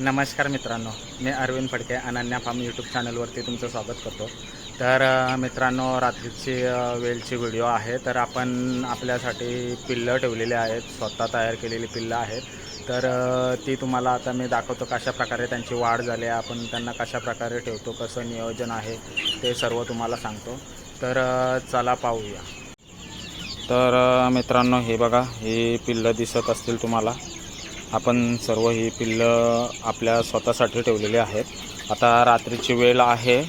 नमस्कार मित्रांनो मी अरविंद फडके अनन्या फार्म यूट्यूब चॅनलवरती तुमचं स्वागत करतो. तर मित्रांनो रात्रीची वेलची वेळची व्हिडिओ आहे. तर आपण आपल्यासाठी पिल्लं ठेवलेली आहेत. स्वतः तयार केलेली पिल्लं आहेत. तर ती तुम्हाला आता मी दाखवतो कशा प्रकारे त्यांची वाढ झाली आहे. आपण त्यांना कशा प्रकारे ठेवतो कसं नियोजन आहे ते सर्व तुम्हाला सांगतो. तर चला पाहूया. तर मित्रांनो हे बघा ही पिल्लं दिसत असतील तुम्हाला. आपण सर्व ही पिल्लं आपल्या स्वतःसाठी ठेवलेली आहेत. आता रात्रीची वेळ आहे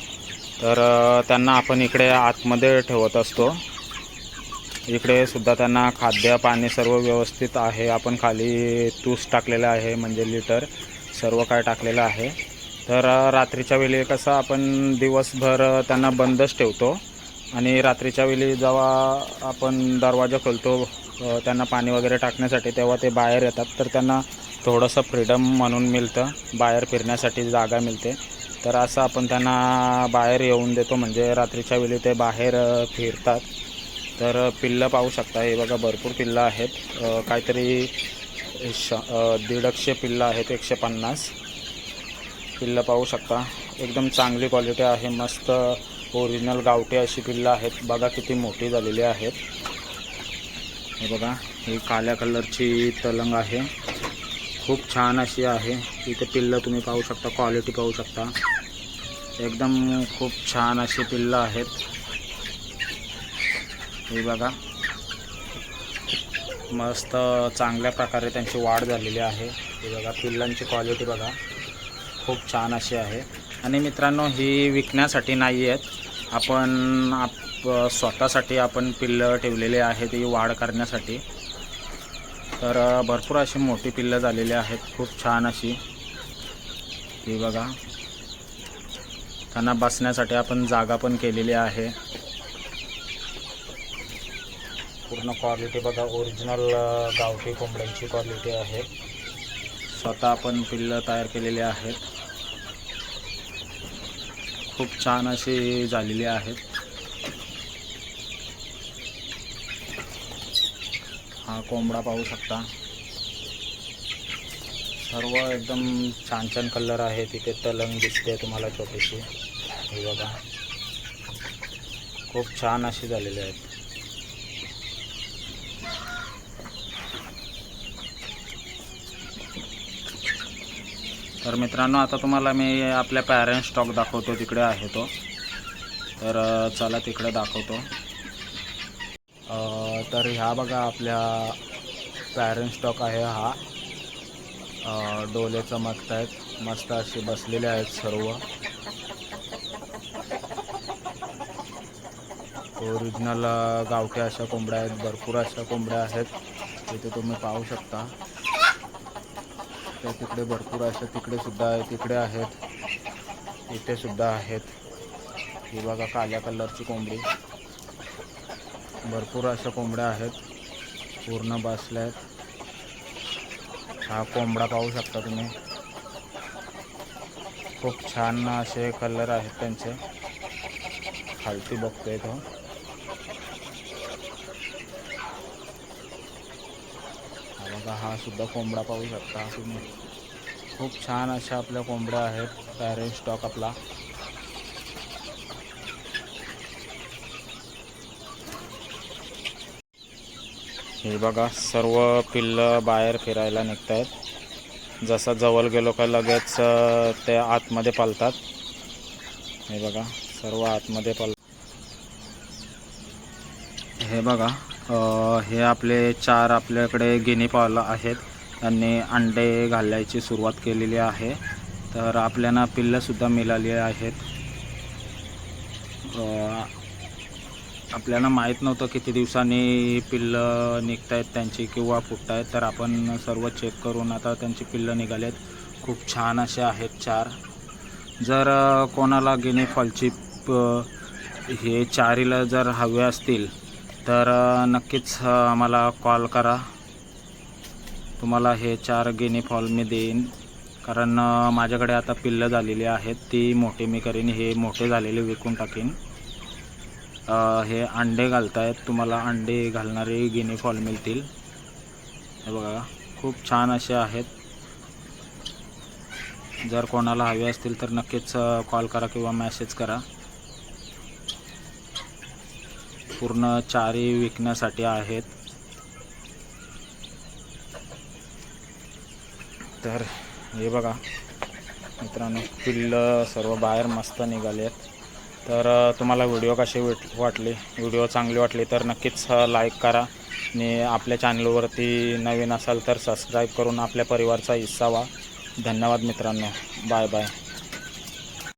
तर त्यांना आपण इकडे आतमध्ये ठेवत असतो. इकडे सुद्धा त्यांना खाद्य पाणी सर्व व्यवस्थित आहे. आपण खाली तूस टाकलेलं आहे म्हणजे लिटर सर्व काय टाकलेलं आहे. तर रात्रीच्या वेळी कसं आपण दिवसभर त्यांना बंदच ठेवतो. आणि रात्रीच्या वेळी जेव्हा आपण दरवाजा खोलतो त्यांना पाणी वगैरे टाकण्यासाठी तेव्हा ते बाहेर येतात. तर त्यांना थोडंसं फ्रीडम म्हणून मिळतं. बाहेर फिरण्यासाठी जागा मिळते. तर असं आपण त्यांना बाहेर येऊन देतो. म्हणजे रात्रीच्या वेळी ते बाहेर फिरतात. तर पिल्लं पाहू शकता. हे बघा भरपूर पिल्लं आहेत. काहीतरी श दीडशे पिल्लं आहेत. एकशे पन्नास. पिल्लं पाहू शकता. एकदम चांगली क्वालिटी आहे. मस्त ओरिजिनल गावठी अशी पिल्लं आहेत. बघा किती मोठी झालेली आहेत. हे बघा ही काळ्या कलरची तलंग आहे. खूप छान अशी आहे. इथे पिल्लं तुम्ही पाहू शकता क्वालिटी पाहू शकता. एकदम खूप छान अशी पिल्लं आहेत. हे बघा. मस्त चांगल्या प्रकारे त्यांची वाढ झालेली आहे. हे बघा पिल्लांची क्वालिटी बघा. खूप छान अशी आहे. आणि मित्रांनो ही विकण्यासाठी नाही आहेत आपण आप स्वतःसाठी आपण पिल्लं ठेवलेली आहेत ही वाढ करण्यासाठी. तर भरपूर अशी मोठी पिल्लं झालेली आहेत खूप छान अशी. ही बघा. त्यांना बसण्यासाठी आपण जागा पण केलेली आहे. पूर्ण क्वालिटी बघा ओरिजिनल गावठी कोंबड्यांची क्वालिटी आहे. स्वतः आपण पिल्लं तयार केलेली आहेत. खूप छान अशी झालेली आहेत. हा कोंबडा पाहू शकता. सर्व एकदम छान छान कलर आहे. तिथे तलंग दिसते तुम्हाला छोटीशी. हे बघा. खूप छान अशी झालेली आहेत. तर मित्रांनो आता तुम्हाला मी आपल्या पॅरेंट स्टॉक दाखवतो. तिकडे आहे तो. तर चला तिकडे दाखवतो. तर ह्या बघा आपल्या पॅरेंट स्टॉक आहे हा. डोले चमकत आहेत मस्त असे बसलेले आहेत सर्व. ओरिजिनल गावठ्या अशा कोंबड्या आहेत. भरपूर अशा कोंबड्या आहेत. इथे तुम्ही पाहू शकता. त्या तिकडे भरपूर अशा तिकडे सुद्धा आहे तिकडे आहेत. इथे सुद्धा आहेत. ही बघा काळ्या कलरची कोंबडी. भरपूर अशा कोंबड्या आहेत. पूर्ण बसल्या आहेत. हा कोंबडा पाहू शकता तुम्ही. खूप छान असे कलर आहेत त्यांचे. खालती बघतोय तो. बघा हा सुद्धा कोंबडा पाहू शकता तुम्ही. खूप छान अशा आपल्या कोंबड्या आहेत. पॅरेंट स्टॉक आपला. हे बघा सर्व पिल्लं बाहेर फिरायला निघत आहेत जसं जवळ गेलो का लगेच ते आतमध्ये पालतात हे बघा सर्व आतमध्ये पाल हे बघा हे आपले चार आपल्याकडे गिनी पावलं आहेत. त्यांनी अंडे घालायची सुरुवात केलेली आहे. तर आपल्याला पिल्लंसुद्धा मिळाली आहेत. आपल्याला माहीत नव्हतं किती दिवसांनी पिल्लं निघत आहेत त्यांची किंवा फुटत आहेत तर आपण सर्व चेक करून आता त्यांची पिल्लं निघालेत. खूप छान असे आहेत चार. जर कोणाला गिनी फॉलची हे चारीला जर हवे असतील तर नक्कीच आम्हाला कॉल करा. तुम्हाला हे चार गिनी फॉल मी देईन. कारण माझ्याकडे आता पिल्लं झालेली आहेत ती मोठी मी करीन हे मोठे झालेले विकून टाकीन. हे अंडे घालतायत. तुम्हाला अंडे घालणारे गिनी फॉल मिळतील. हे बघा खूप छान असे आहेत. जर कोणाला हवे असतील तर नक्कीच कॉल करा किंवा मॅसेज करा. पूर्ण चारी विकण्यासाठी आहेत. तर हे बघा मित्रांनो पिल्लं सर्व बाहेर मस्त निघाले आहेत तर तुम्हाला व्हिडिओ कसे वाट वाटली? व्हिडिओ चांगली वाटली तर नक्कीच लाईक करा. आणि आपल्या चॅनलवरती नवीन असाल तर सबस्क्राईब करून आपल्या परिवारचा हिस्सा व्हा. धन्यवाद मित्रांनो. Bye bye